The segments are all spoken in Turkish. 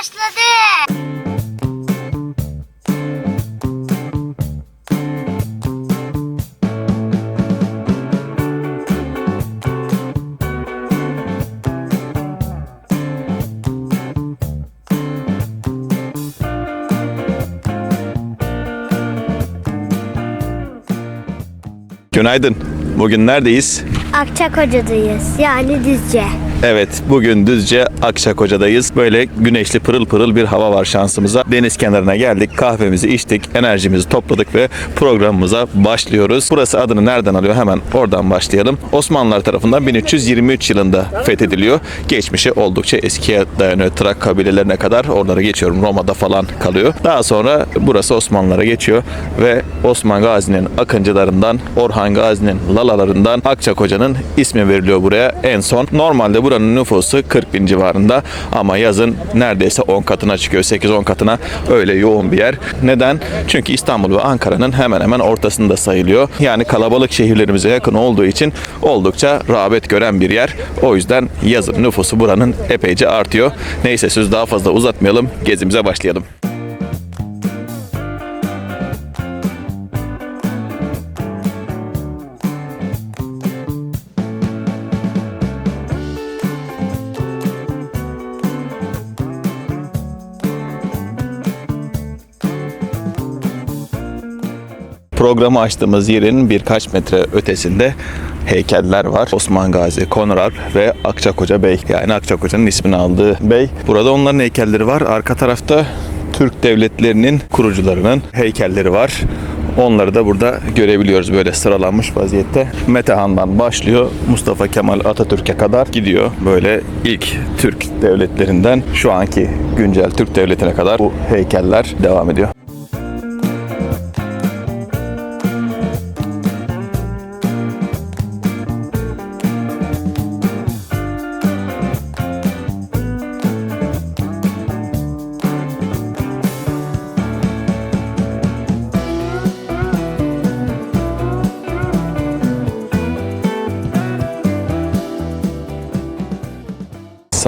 başladı. Günaydın. Bugün neredeyiz? Akçakoca'dayız. Yani Düzce. Evet, bugün Düzce Akçakoca'dayız. Böyle güneşli pırıl pırıl bir hava var şansımıza. Deniz kenarına geldik, kahvemizi içtik, enerjimizi topladık ve programımıza başlıyoruz. Burası adını nereden alıyor? Hemen oradan başlayalım. Osmanlılar tarafından 1323 yılında fethediliyor. Geçmişi oldukça eskiye dayanıyor. Trak kabilelerine kadar. Oraları geçiyorum. Roma'da falan kalıyor. Daha sonra burası Osmanlılara geçiyor ve Osman Gazi'nin akıncılarından, Orhan Gazi'nin lalalarından Akçakoca'nın ismi veriliyor buraya en son. Normalde buranın nüfusu 40 bin civarında ama yazın neredeyse 10 katına çıkıyor. 8-10 katına öyle yoğun bir yer. Neden? Çünkü İstanbul ve Ankara'nın hemen hemen ortasında sayılıyor. Yani kalabalık şehirlerimize yakın olduğu için oldukça rağbet gören bir yer. O yüzden yazın nüfusu buranın epeyce artıyor. Neyse söz daha fazla uzatmayalım. Gezimize başlayalım. Programı açtığımız yerin birkaç metre ötesinde heykeller var. Osman Gazi, Konrad ve Akçakoca Bey. Yani Akçakoca'nın ismini aldığı bey. Burada onların heykelleri var. Arka tarafta Türk devletlerinin kurucularının heykelleri var. Onları da burada görebiliyoruz böyle sıralanmış vaziyette. Metehan'dan başlıyor Mustafa Kemal Atatürk'e kadar gidiyor. Böyle ilk Türk devletlerinden şu anki güncel Türk devletine kadar bu heykeller devam ediyor.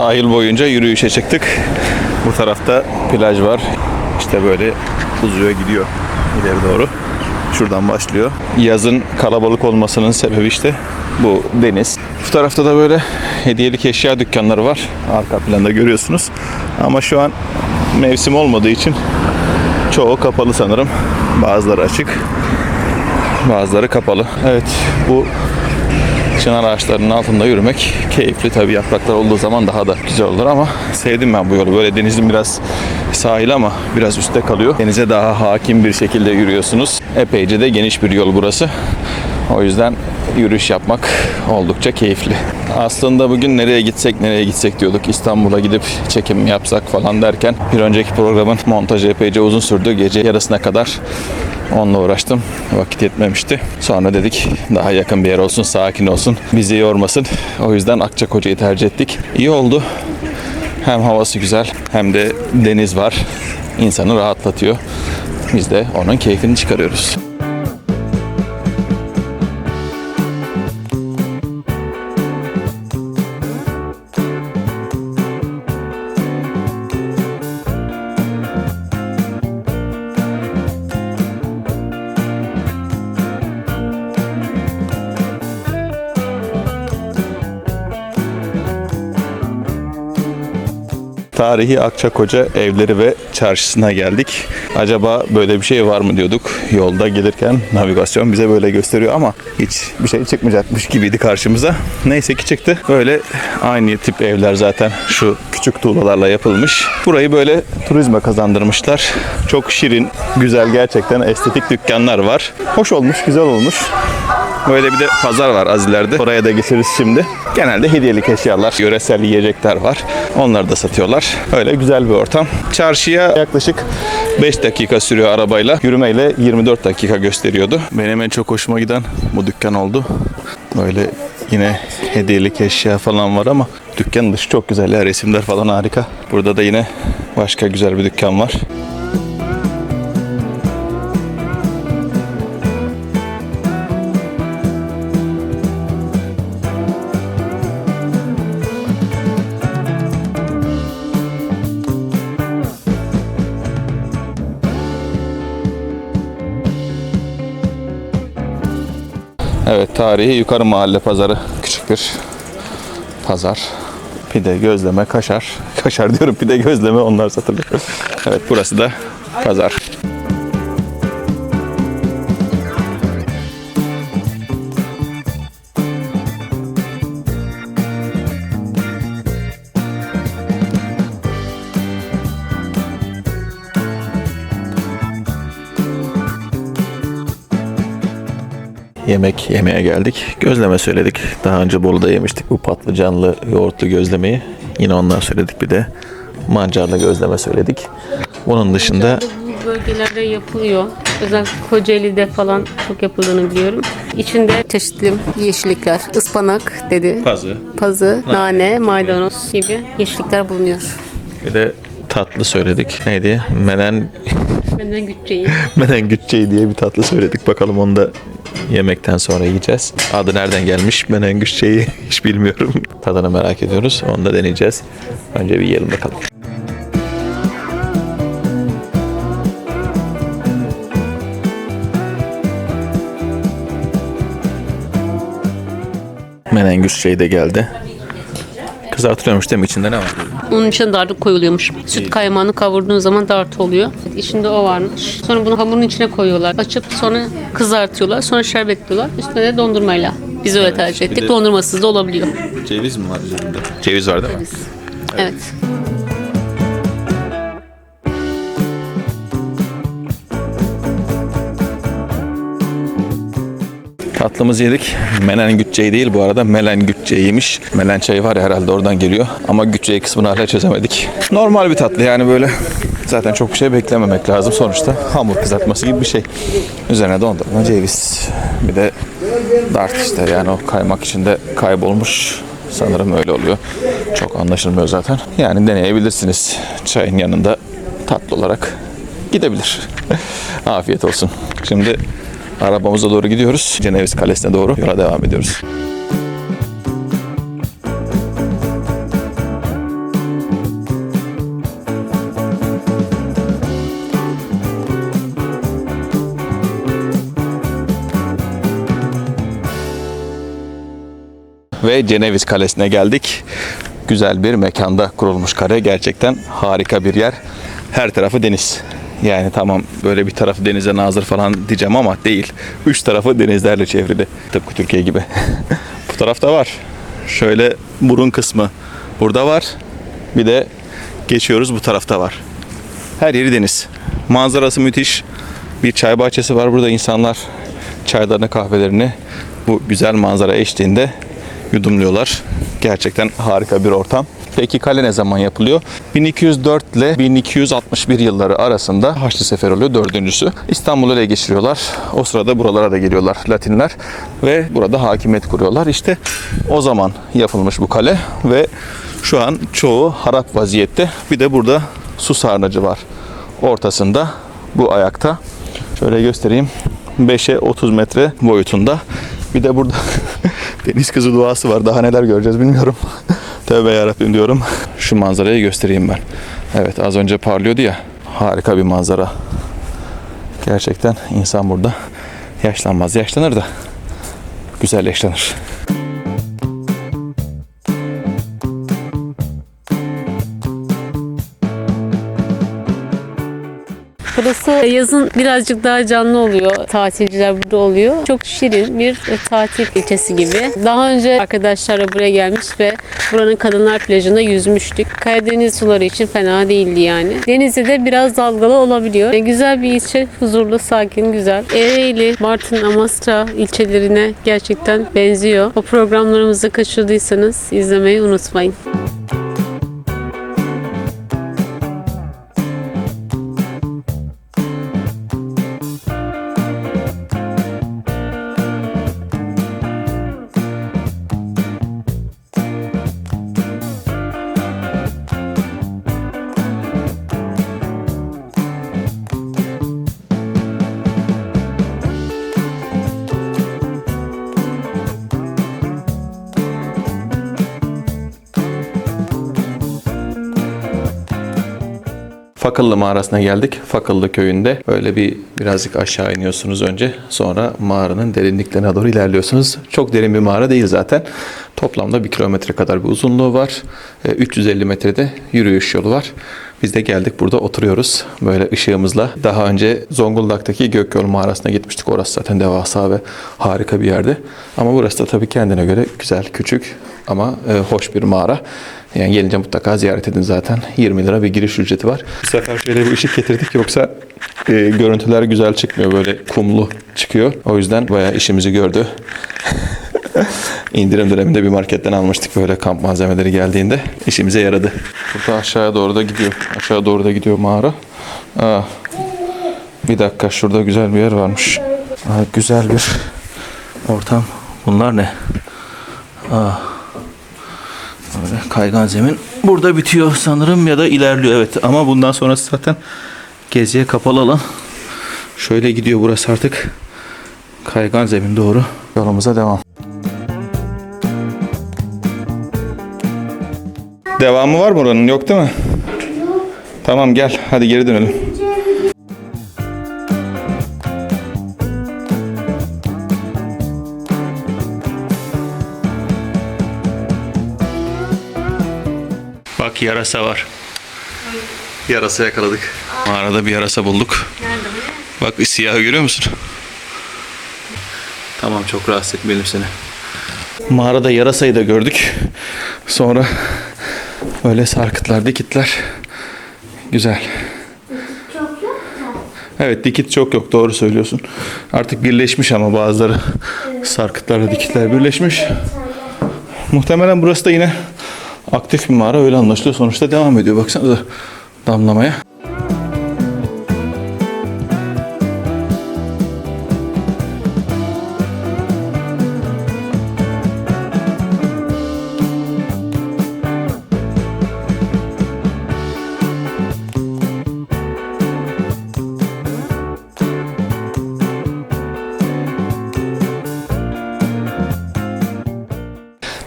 Sahil boyunca yürüyüşe çıktık. Bu tarafta plaj var. İşte böyle uzuyor gidiyor ileri doğru. Şuradan başlıyor. Yazın kalabalık olmasının sebebi işte bu deniz. Bu tarafta da böyle hediyelik eşya dükkanları var. Arka planda görüyorsunuz. Ama şu an mevsim olmadığı için çoğu kapalı sanırım. Bazıları açık. Bazıları kapalı. Evet bu çınar ağaçlarının altında yürümek keyifli. Tabii yapraklar olduğu zaman daha da güzel olur ama sevdim ben bu yolu. Böyle denizin biraz sahil ama biraz üstte kalıyor. Denize daha hakim bir şekilde yürüyorsunuz. Epeyce de geniş bir yol burası. O yüzden yürüyüş yapmak oldukça keyifli. Aslında bugün nereye gitsek nereye gitsek diyorduk. İstanbul'a gidip çekim yapsak falan derken bir önceki programın montajı epeyce uzun sürdü. Gece yarısına kadar Onunla uğraştım. Vakit yetmemişti. Sonra dedik daha yakın bir yer olsun, sakin olsun. Bizi yormasın. O yüzden Akçakoca'yı tercih ettik. İyi oldu. Hem havası güzel hem de deniz var. İnsanı rahatlatıyor. Biz de onun keyfini çıkarıyoruz. Tarihi Akçakoca evleri ve çarşısına geldik. Acaba böyle bir şey var mı diyorduk. Yolda gelirken navigasyon bize böyle gösteriyor ama hiç bir şey çıkmayacakmış gibiydi karşımıza. Neyse ki çıktı. Böyle aynı tip evler zaten şu küçük tuğlalarla yapılmış. Burayı böyle turizme kazandırmışlar. Çok şirin, güzel gerçekten estetik dükkanlar var. Hoş olmuş, güzel olmuş. Böyle bir de pazar var az ileride. Oraya da geçeriz şimdi. Genelde hediyelik eşyalar, yöresel yiyecekler var. Onları da satıyorlar. Öyle güzel bir ortam. Çarşıya yaklaşık 5 dakika sürüyor arabayla. Yürümeyle 24 dakika gösteriyordu. Benim en çok hoşuma giden bu dükkan oldu. Böyle yine hediyelik eşya falan var ama dükkan dışı çok güzel ya. Resimler falan harika. Burada da yine başka güzel bir dükkan var. Evet tarihi Yukarı Mahalle Pazarı. Küçük bir pazar. Pide, gözleme, kaşar. Kaşar diyorum pide, gözleme onlar satılıyor. Evet burası da pazar. Yemek yemeye geldik. Gözleme söyledik. Daha önce Bolu'da yemiştik bu patlıcanlı yoğurtlu gözlemeyi. Yine ondan söyledik bir de mancarlı gözleme söyledik. Bunun dışında Bu bölgelerde yapılıyor. Özellikle Kocaeli'de falan çok yapıldığını biliyorum. İçinde çeşitli yeşillikler, ıspanak dedi, pazı, pazı, nane, maydanoz gibi yeşillikler bulunuyor. bir de tatlı söyledik. Neydi? Menen Benden gütçeyi. Menen Gütçeyi diye bir tatlı söyledik. Bakalım onu da yemekten sonra yiyeceğiz. Adı nereden gelmiş? Menen Gütçeyi hiç bilmiyorum. Tadını merak ediyoruz. Onu da deneyeceğiz. Önce bir yiyelim bakalım. Menen Gütçeyi de geldi. Kızartılıyormuş değil mi? İçinde ne var? Onun içine darlık koyuluyormuş. Süt kaymağını kavurduğun zaman dart oluyor. İçinde o varmış. Sonra bunu hamurun içine koyuyorlar. Açıp sonra kızartıyorlar. Sonra şerbetliyorlar. Üstüne de dondurmayla. Biz öyle tercih ettik. Dondurmasız da olabiliyor. Ceviz mi var üzerinde? Ceviz var değil mi? Evet. Tatlımızı yedik. Melen gütçeyi değil bu arada. Melen gütçeyiymiş. Melen çayı var ya herhalde oradan geliyor. Ama gütçeyi kısmını hala çözemedik. Normal bir tatlı yani böyle. Zaten çok bir şey beklememek lazım. Sonuçta hamur kızartması gibi bir şey. Üzerine dondurma, ceviz. Bir de dart işte yani o kaymak içinde kaybolmuş. Sanırım öyle oluyor. Çok anlaşılmıyor zaten. Yani deneyebilirsiniz. Çayın yanında tatlı olarak gidebilir. Afiyet olsun. Şimdi arabamıza doğru gidiyoruz. Ceneviz Kalesi'ne doğru yola devam ediyoruz. Ve Ceneviz Kalesi'ne geldik. Güzel bir mekanda kurulmuş kale. Gerçekten harika bir yer. Her tarafı deniz. Yani tamam böyle bir tarafı denize nazır falan diyeceğim ama değil. Üç tarafı denizlerle çevrili. Tıpkı Türkiye gibi. Bu tarafta var. Şöyle burun kısmı burada var. Bir de geçiyoruz bu tarafta var. Her yeri deniz. Manzarası müthiş. Bir çay bahçesi var burada insanlar çaylarını kahvelerini bu güzel manzara eşliğinde yudumluyorlar. Gerçekten harika bir ortam. Peki kale ne zaman yapılıyor? 1204 ile 1261 yılları arasında Haçlı Sefer oluyor dördüncüsü. İstanbul'u ele geçiriyorlar. O sırada buralara da geliyorlar Latinler ve burada hakimiyet kuruyorlar. İşte o zaman yapılmış bu kale ve şu an çoğu harap vaziyette. Bir de burada su sarnıcı var ortasında bu ayakta. Şöyle göstereyim. 5'e 30 metre boyutunda. Bir de burada deniz kızı duası var. Daha neler göreceğiz bilmiyorum. Tövbe yarabbim diyorum. Şu manzarayı göstereyim ben. Evet az önce parlıyordu ya. Harika bir manzara. Gerçekten insan burada yaşlanmaz. Yaşlanır da güzel yaşlanır. Burası yazın birazcık daha canlı oluyor. Tatilciler burada oluyor. Çok şirin bir tatil ilçesi gibi. Daha önce arkadaşlarla buraya gelmiş ve buranın kadınlar plajında yüzmüştük. Karadeniz suları için fena değildi yani. Denizi de biraz dalgalı olabiliyor. E, Güzel bir ilçe. Huzurlu, sakin, güzel. Ereğli, Bartın, Amasra ilçelerine gerçekten benziyor. O programlarımızı kaçırdıysanız izlemeyi unutmayın. Fakıllı mağarasına geldik. Fakıllı köyünde böyle bir birazcık aşağı iniyorsunuz önce. Sonra mağaranın derinliklerine doğru ilerliyorsunuz. Çok derin bir mağara değil zaten. Toplamda bir kilometre kadar bir uzunluğu var. E, 350 metrede yürüyüş yolu var. Biz de geldik burada oturuyoruz. Böyle ışığımızla. Daha önce Zonguldak'taki Gökyolu mağarasına gitmiştik. Orası zaten devasa ve harika bir yerde. Ama burası da tabii kendine göre güzel, küçük ama e, hoş bir mağara. Yani gelince mutlaka ziyaret edin zaten. 20 lira bir giriş ücreti var. Bu sefer şöyle bir ışık getirdik yoksa e, görüntüler güzel çıkmıyor. Böyle kumlu çıkıyor. O yüzden bayağı işimizi gördü. İndirim döneminde bir marketten almıştık böyle kamp malzemeleri geldiğinde. işimize yaradı. Burada aşağıya doğru da gidiyor. Aşağı doğru da gidiyor mağara. Aa, bir dakika şurada güzel bir yer varmış. Aa, güzel bir ortam. Bunlar ne? Aa, böyle kaygan zemin. Burada bitiyor sanırım ya da ilerliyor evet. Ama bundan sonrası zaten geziye kapalı alan. Şöyle gidiyor burası artık. Kaygan zemin doğru. Yolumuza devam. Devamı var mı oranın? Yok değil mi? Tamam gel. Hadi geri dönelim. Bak yarasa var. Yarasa yakaladık. Mağarada bir yarasa bulduk. Bak siyahı görüyor musun? Tamam çok rahatsız etmeyelim seni. Mağarada yarasayı da gördük. Sonra böyle sarkıtlar, dikitler. Güzel. Evet dikit çok yok doğru söylüyorsun. Artık birleşmiş ama bazıları sarkıtlarla dikitler birleşmiş. Muhtemelen burası da yine aktif bir mağara öyle anlaşılıyor. Sonuçta devam ediyor. Baksanıza damlamaya.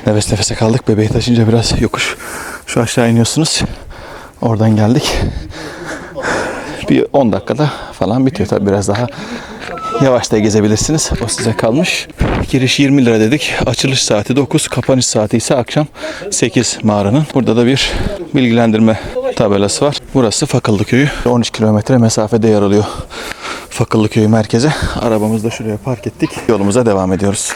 Nefes nefese kaldık. Bebeği taşınca biraz yokuş. Şu aşağı iniyorsunuz. Oradan geldik. Bir 10 dakikada falan bitiyor. Tabii biraz daha yavaş da gezebilirsiniz. O size kalmış. Giriş 20 lira dedik. Açılış saati 9. Kapanış saati ise akşam 8 mağaranın. Burada da bir bilgilendirme tabelası var. Burası Fakıllı Köyü. 13 kilometre mesafede yer alıyor. Fakıllı Köyü merkeze. Arabamızı da şuraya park ettik. Yolumuza devam ediyoruz.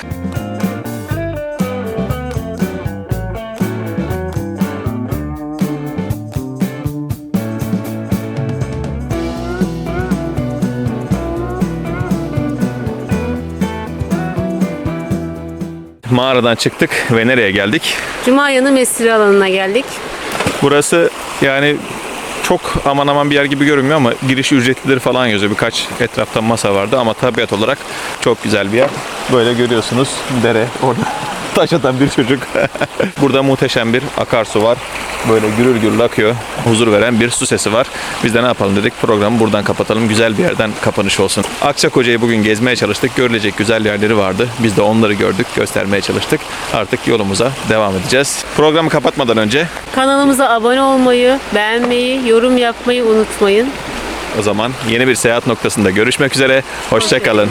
Mağaradan çıktık ve nereye geldik? Cuma yanı mesire alanına geldik. Burası yani çok aman aman bir yer gibi görünmüyor ama giriş ücretlidir falan yazıyor. Birkaç etrafta masa vardı ama tabiat olarak çok güzel bir yer. Böyle görüyorsunuz dere orada taş atan bir çocuk. Burada muhteşem bir akarsu var. Böyle gürül gürül akıyor. Huzur veren bir su sesi var. Biz de ne yapalım dedik programı buradan kapatalım. Güzel bir yerden kapanış olsun. Akçakoca'yı bugün gezmeye çalıştık. Görülecek güzel yerleri vardı. Biz de onları gördük, göstermeye çalıştık. Artık yolumuza devam edeceğiz. Programı kapatmadan önce Kanalımıza abone olmayı, beğenmeyi, yorum yapmayı unutmayın. o zaman yeni bir seyahat noktasında görüşmek üzere. Hoşçakalın.